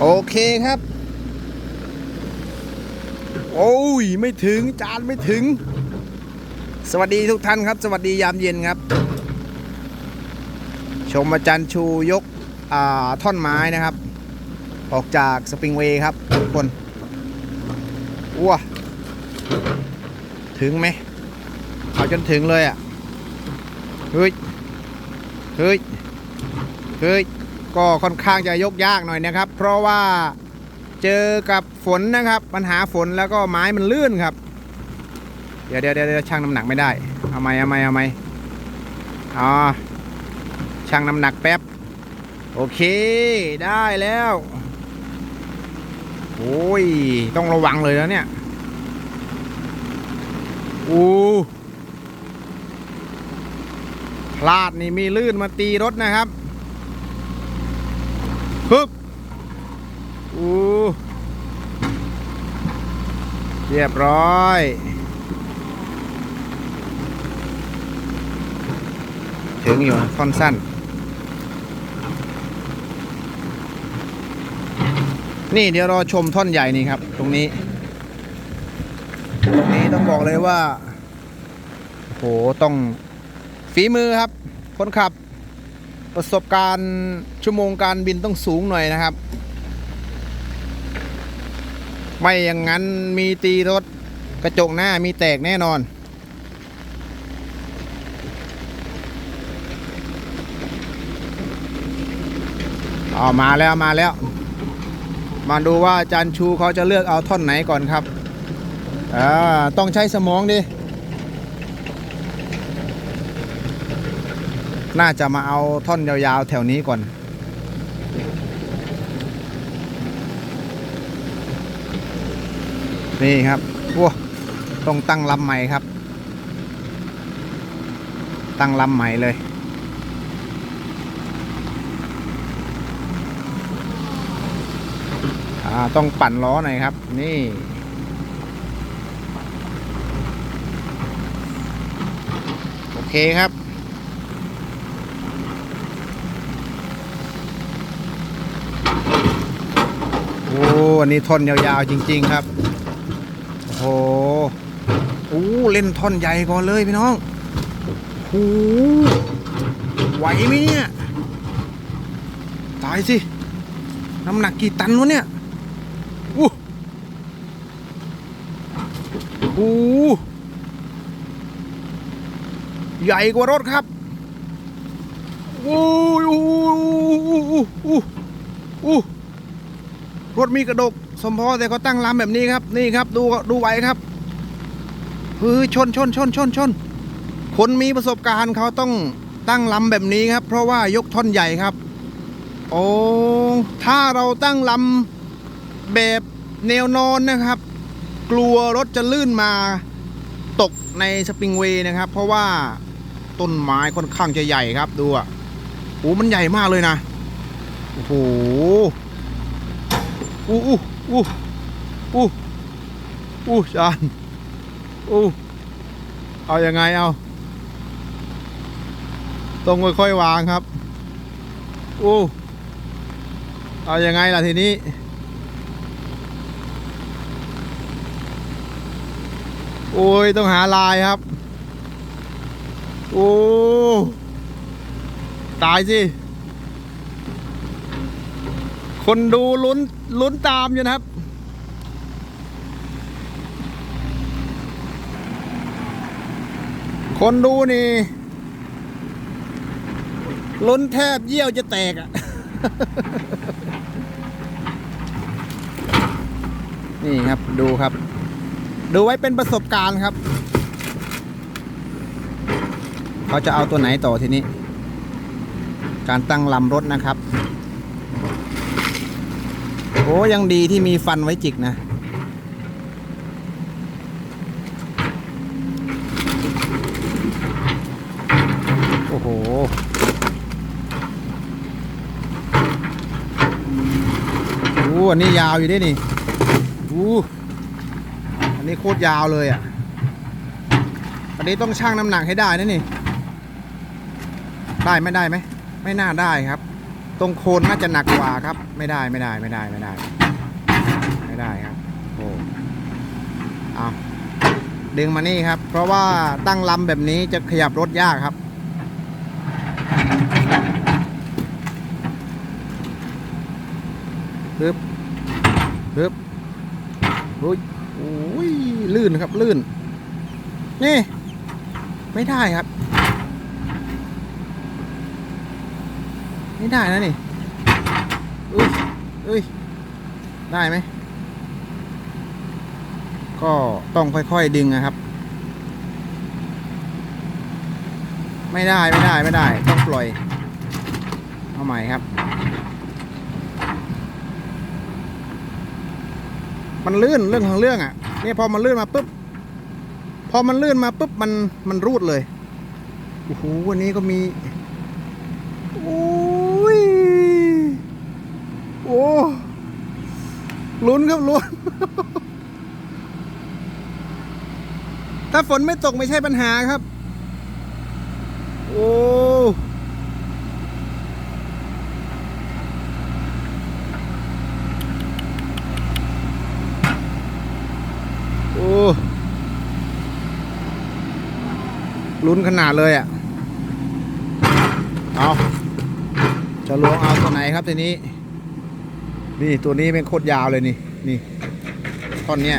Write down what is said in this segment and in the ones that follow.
โอเคครับ โอ้ย ไม่ถึงจานไม่ถึง สวัสดีทุกท่านครับ สวัสดียามเย็นครับ ชมอาจารย์ชูยกท่อนไม้นะครับ ออกจากสปริงเวย์ครับทุกคนว้าถึงไหมเอาจนถึงเลยอะ เฮ้ย เฮ้ย เฮ้ย ก็ค่อนข้างจะยกยากหน่อยนะครับ เพราะว่าเจอกับฝนนะครับ ปัญหาฝนแล้วก็ไม้มันลื่นครับ เดี๋ยวเดี๋ยวเดี๋ยวช่างน้ำหนักไม่ได้ เอาไหมเอาไหมเอาไหมอ๋อช่างน้ำหนักแป๊บ โอเคได้แล้วโอ้ย ต้องระวังเลยแล้วเนี่ยอู้พลาดนี่มีลื่นมาตีรถนะครับฮึบ อู้เรียบร้อยถึงอยู่นะท่อนสั้น นี่เดี๋ยวรอชมท่อนใหญ่นี่ครับ ตรงนี้ ตรงนี้ต้องบอกเลยว่าโหต้องฝีมือครับ คนขับ ประสบการณ์ชั่วโมงการบินต้องสูงหน่อยนะครับ ไม่อย่างนั้นมีตีรถกระจกหน้ามีแตกแน่นอนอ๋อมาแล้วมาแล้ว มาดูว่าจารย์ชูเขาจะเลือกเอาท่อนไหนก่อนครับอ่าต้องใช้สมองดิ น่าจะมาเอาท่อนยาวๆแถวนี้ก่อน นี่ครับว้าต้องตั้งลำใหม่ครับ ตั้งลำใหม่เลย อ่า ต้องปั่นล้อหน่อยครับ นี่โอเคครับโอ้อันนี้ทนยาวๆจริง ๆ ครับ โอ้โหโอ้เล่นท่อนใหญ่ก่อนเลยพี่น้องโอ้ไหวไหมเนี่ย ตายสิ น้ำหนักกี่ตันวะเนี่ยอู้หูใหญ่กว่ารถครับโอ้ยโอ้โอ้โอ้รถมีกระดก สมพอแต่เขาตั้งลำแบบนี้ครับ นี่ครับ ดูดูไว้ครับเฮ้ยชนชนชนชนชนคนมีประสบการณ์เขาต้องตั้งลำแบบนี้ครับ เพราะว่ายกท่อนใหญ่ครับ โอ้ถ้าเราตั้งลำแบบแนวนอนนะครับ กลัวรถจะลื่นมาตกในสปริงเวย์นะครับ เพราะว่าต้นไม้ค่อนข้างจะใหญ่ครับดูอะโอ้มันใหญ่มากเลยนะ โอ้โหอู้ อู้อู้อู้จานอู้เอาอยัางไงเอาต้องค่อยๆวางครับอู้เอาอยัางไงล่ะทีนี้โอ้ยต้องหาลายครับโอ้ตายสิ คนดูลุ้นลุ้นตามอยู่นะครับ คนดูนี่ลุ้นแทบเยี่ยวจะแตกอะ นี่ครับดูครับ ดูไว้เป็นประสบการณ์ครับ เขาจะเอาตัวไหนต่อทีนี้ การตั้งลำรถนะครับ อ้ยังดีที่มีฟันไว้จิกนะ โอ้โหอู้อันนี้ยาวอยู่ด้วยนี่อู้อันนี้โคตรยาวเลยอะ อันนี้ต้องชั่งน้ำหนักให้ได้นะนี่ ได้ไม่ได้ไหม ไม่น่าได้ครับ ตรงโคนน่าจะหนักกว่าครับ ไม่ได้ไม่ได้ไม่ได้ไม่ได้ ไม่ได้ครับโอ้เอาดึงมานี่ครับ เพราะว่าตั้งลำแบบนี้จะขยับรถยากครับ ปึ๊บ ปึ๊บโอ้ยโอ้ยลื่นครับลื่น นี่ ไม่ได้ครับ ไม่ได้นะนี่อุ้ยอุ้ยได้ไหม ก็ต้องค่อยๆดึงนะครับ ไม่ได้ไม่ได้ไม่ได้ ต้องปล่อย เอาใหม่ครับ มันลื่นเรื่องของเรื่องอะเนี่ยพอมันลื่นมาปุ๊บ พอมันลื่นมาปุ๊บมันมันรูดเลย โอ้โหวันนี้ก็มี โอ้ย โอ้ ลุ้นครับลุ้น ถ้าฝนไม่ตกไม่ใช่ปัญหาครับ โอ้โอ้ลุ้นขนาดเลยอะ เอาจะลวงเอาตัวไหนครับทีนี้ นี่ตัวนี้เป็นโคตรยาวเลยนี่ นี่ท่อนเนี้ย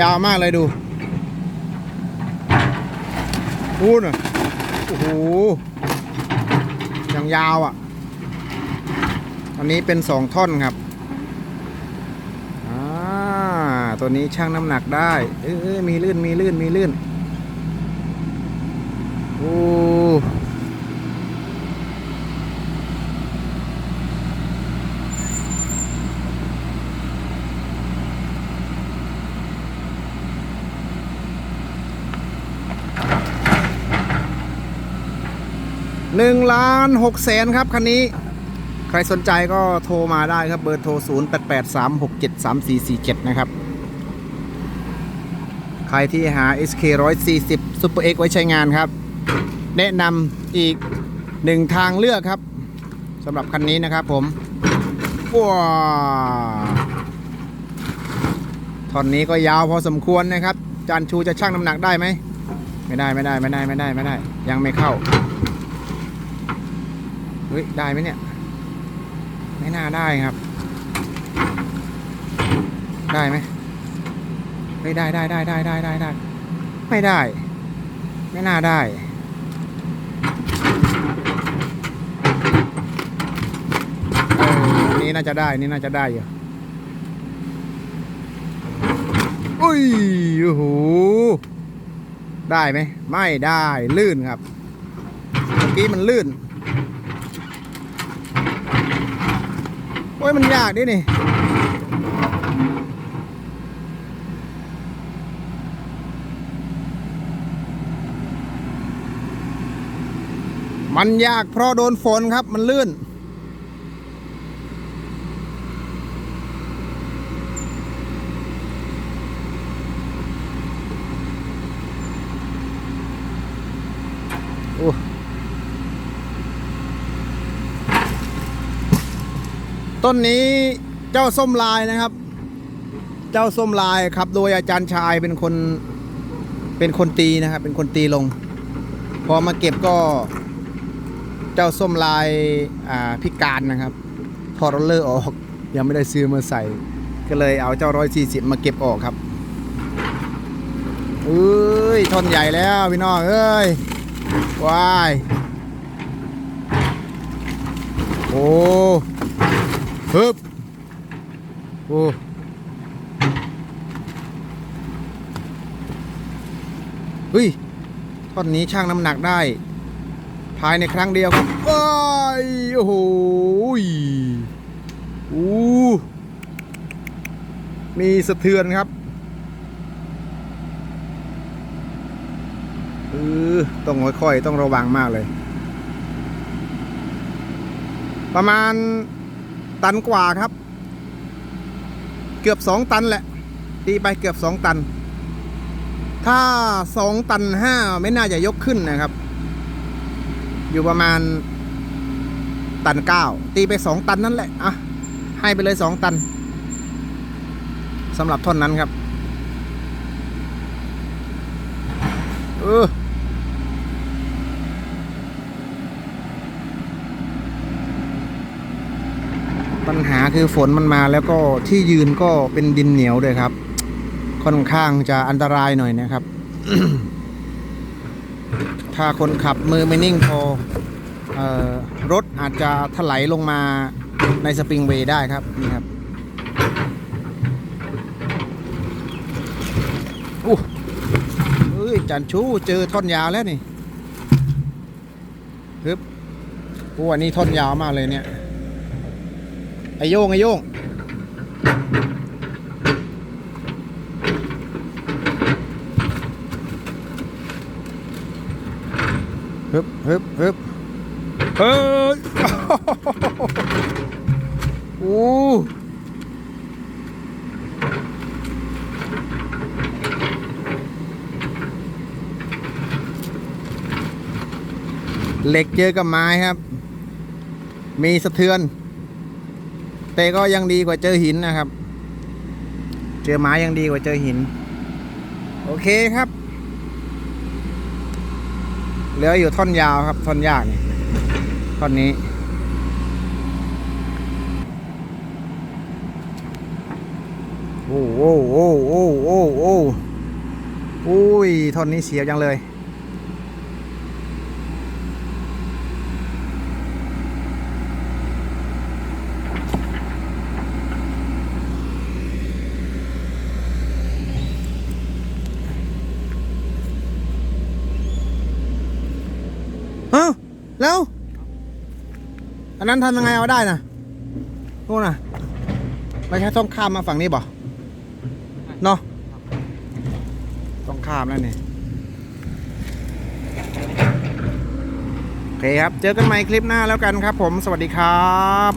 ยาวมากเลยดูพูดอะโอ้โหยังยาวอะ อันนี้เป็นสองท่อนครับอ่าตัวนี้ชั่งน้ำหนักได้ เอ้ยมีลื่นมีลื่นมีลื่นโอ้ หนึ่งล้านหกแสนครับคันนี้ ใครสนใจก็โทรมาได้ครับเบอร์โทร 0 8 8 3 6 7 3 4 4 7 นะครับ ใครที่หา SK 140 Super X ไว้ใช้งานครับ แนะนำอีกหนึ่งทางเลือกครับสำหรับคันนี้นะครับผมว้าท่อนนี้ก็ยาวพอสมควรนะครับ จานชูจะชั่งน้ำหนักได้ไหม ไม่ได้ไม่ได้ไม่ได้ไม่ได้ไม่ได้ ยังไม่เข้า ฮ้ย ได้ไหมเนี่ย ไม่น่าได้ครับ ได้ไหมเฮ้ย ได้ได้ได้ได้ได้ได้ได้ ไม่ได้ ไม่น่าได้ เอออันนี้น่าจะได้ นี่น่าจะได้อยู่อุ้ยโอ้โหได้ไหม ไม่ได้ ลื่นครับ เมื่อกี้มันลื่น โอ้ยมันยากดินี่มันยากเพราะโดนฝนครับมันลื่น โอ้ ต้นนี้เจ้าส้มลายนะครับ เจ้าส้มลายครับ โดยอาจารย์ชายเป็นคนเป็นคนตีนะครับ เป็นคนตีลง พอมาเก็บก็เจ้าส้มลายาพิการนะครับทอร์เลอร์ออกยังไม่ได้ซื้อมาใส่ ก็เลยเอาเจ้าร้อยสี่สิบมาเก็บออกครับเอ้ยทนใหญ่แล้วพี่น้องเอ้ยว้ายโอ้ ฮึบโอ้เฮ้ยท่อนนี้ช่างน้ำหนักได้ ภายในครั้งเดียวครับว้ายโอ้โหอู้มีสะเทือนครับเออต้องค่อยๆ ต้องระวังมากเลย ประมาณ ตันกว่าครับ เกือบสองตันแหละ ตีไปเกือบสองตัน ถ้าสองตันห้าไม่น่าจะยกขึ้นนะครับ อยู่ประมาณตันเก้าตีไปสองตันนั่นแหละอะให้ไปเลยสองตันสำหรับท่อนนั้นครับเออ ปั ญหาคือฝนมันมาแล้วก็ที่ยืนก็เป็นดินเหนียวด้วยครับ ค่อนข้างจะอันตรายหน่อยนะครับ ถ้าคนขับมือไม่นิ่งพอออรถอาจจะถลายลงมาในสปริงเวย์ได้ครับนี่ครับอู้เฮ้ยจันชูเจอท่อนยาวแล้วนี่ฮึบโอ้อันนี้ท่อนยาวมากเลยเนี่ย อโยงไอโยงฮึบฮึบฮึบเฮ้ยโอ้เหล็กเจอกับไม้ครับ มีสะเทือน แต่ก็ยังดีกว่าเจอหินนะครับ เจอไม้ยังดีกว่าเจอหิน โอเคครับ เหลืออยู่ท่อนยาวครับ ท่อนยากนี่ท่อนนี้ โอ้โอ้โอ้โอ้โอ้โอ้อุ้ยท่อนนี้เสียจังเลย เอ้าแล้ว อันนั้นทำยังไงเอาได้นะนู่นนะไม่ใช่ต้องข้ามมาฝั่งนี้บ่เนาะต้องข้ามแล้วนี่โอเคครับ เจอกันใหม่คลิปหน้าแล้วกันครับผม สวัสดีครับ